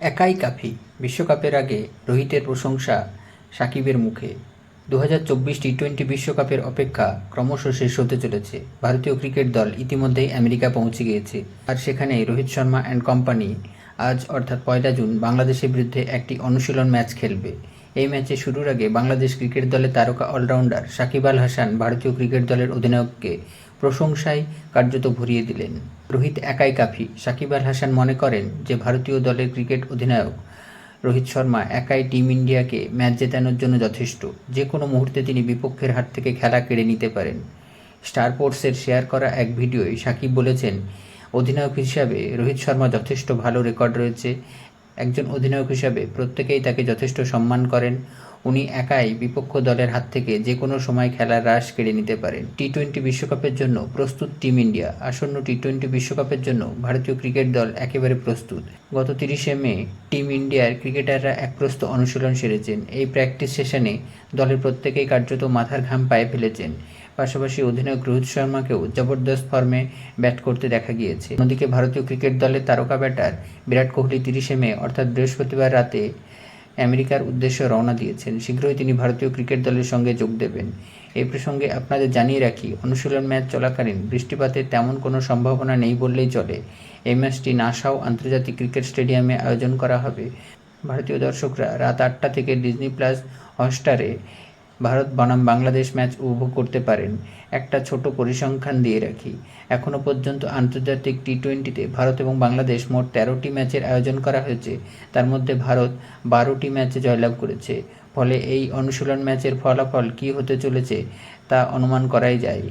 একাই কাফি। বিশ্বকাপের আগে রোহিতের প্রশংসা সাকিবের মুখে। দু হাজার চব্বিশ টি টোয়েন্টি বিশ্বকাপের অপেক্ষা ক্রমশ শেষ হতে চলেছে। ভারতীয় ক্রিকেট দল ইতিমধ্যেই আমেরিকা পৌঁছে গিয়েছে। আর সেখানে রোহিত শর্মা অ্যান্ড কোম্পানি আজ, অর্থাৎ পয়লা জুন, বাংলাদেশের বিরুদ্ধে একটি অনুশীলন ম্যাচ খেলবে। এই ম্যাচে শুরুর আগে বাংলাদেশ ক্রিকেট দলের তারকা অলরাউন্ডার সাকিব আল হাসান ভারতীয় ক্রিকেট দলের অধিনায়ককে প্রশংসায় কার্যত ভরিয়ে দিলেন। রোহিত একাই কাফি। সাকিব আল হাসান মনে করেন যে ভারতীয় দলের ক্রিকেট অধিনায়ক রোহিত শর্মা একাই টিম ইন্ডিয়াকে ম্যাচ জেতানোর জন্য যথেষ্ট। যে কোনো মুহূর্তে তিনি বিপক্ষের হাত থেকে খেলা কেড়ে নিতে পারেন। স্টার স্পোর্টসের শেয়ার করা এক ভিডিওয় সাকিব বলেছেন, অধিনায়ক হিসাবে রোহিত শর্মা যথেষ্ট ভালো রেকর্ড রয়েছে একজন অধিনায়ক হিসাবে প্রত্যেকেই তাকে যথেষ্ট সম্মান করেন। উনি একাই বিপক্ষ দলের হাত থেকে যে কোনো সময় খেলার হ্রাস কেড়ে নিতে পারেন। টি টোয়েন্টি বিশ্বকাপের জন্য প্রস্তুত টিম ইন্ডিয়া। আসন্ন টি টোয়েন্টি বিশ্বকাপের জন্য ভারতীয় ক্রিকেট দল একেবারে প্রস্তুত। গত তিরিশে মে টিম ইন্ডিয়ার ক্রিকেটাররা এক প্রস্ত অনুশীলন সেরেছেন। এই প্র্যাকটিস সেশনে দলের প্রত্যেকেই কার্যত মাথার ঘাম পায়ে ফেলেছেন। পাশাপাশি অধিনায়ক রোহিত শর্মাকেও জবরদস্ত ফর্মে ব্যাট করতে দেখা গিয়েছে। অন্যদিকে ভারতীয় ক্রিকেট দলের তারকা ব্যাটার বিরাট কোহলি তিরিশে মে, অর্থাৎ বৃহস্পতিবার রাতে আমেরিকার উদ্দেশ্যে রওনা দিয়েছেন। শীঘ্রই তিনি ভারতীয় ক্রিকেট দলের সঙ্গে যোগ দেবেন। এই প্রসঙ্গে আপনাদের জানিয়ে রাখি, অনুশীলন ম্যাচ চলাকালীন বৃষ্টিপাতের তেমন কোনো সম্ভাবনা নেই বললেই চলে। এই ম্যাচটি নাসাও আন্তর্জাতিক ক্রিকেট স্টেডিয়ামে আয়োজন করা হবে। ভারতীয় দর্শকরা রাত আটটা থেকে ডিজনি প্লাস হটস্টারে ভারত বনাম বাংলাদেশ ম্যাচ উপভোগ করতে পারেন। একটা ছোট পরিসংখ্যান দিয়ে রাখি। এখনও পর্যন্ত আন্তর্জাতিক টি টোয়েন্টিতে ভারত এবং বাংলাদেশ মোট তেরোটি ম্যাচের আয়োজন করা হয়েছে। তার মধ্যে ভারত বারোটি ম্যাচে জয়লাভ করেছে। ফলে এই অনুশীলন ম্যাচের ফলাফল কী হতে চলেছে তা অনুমান করাই যায়।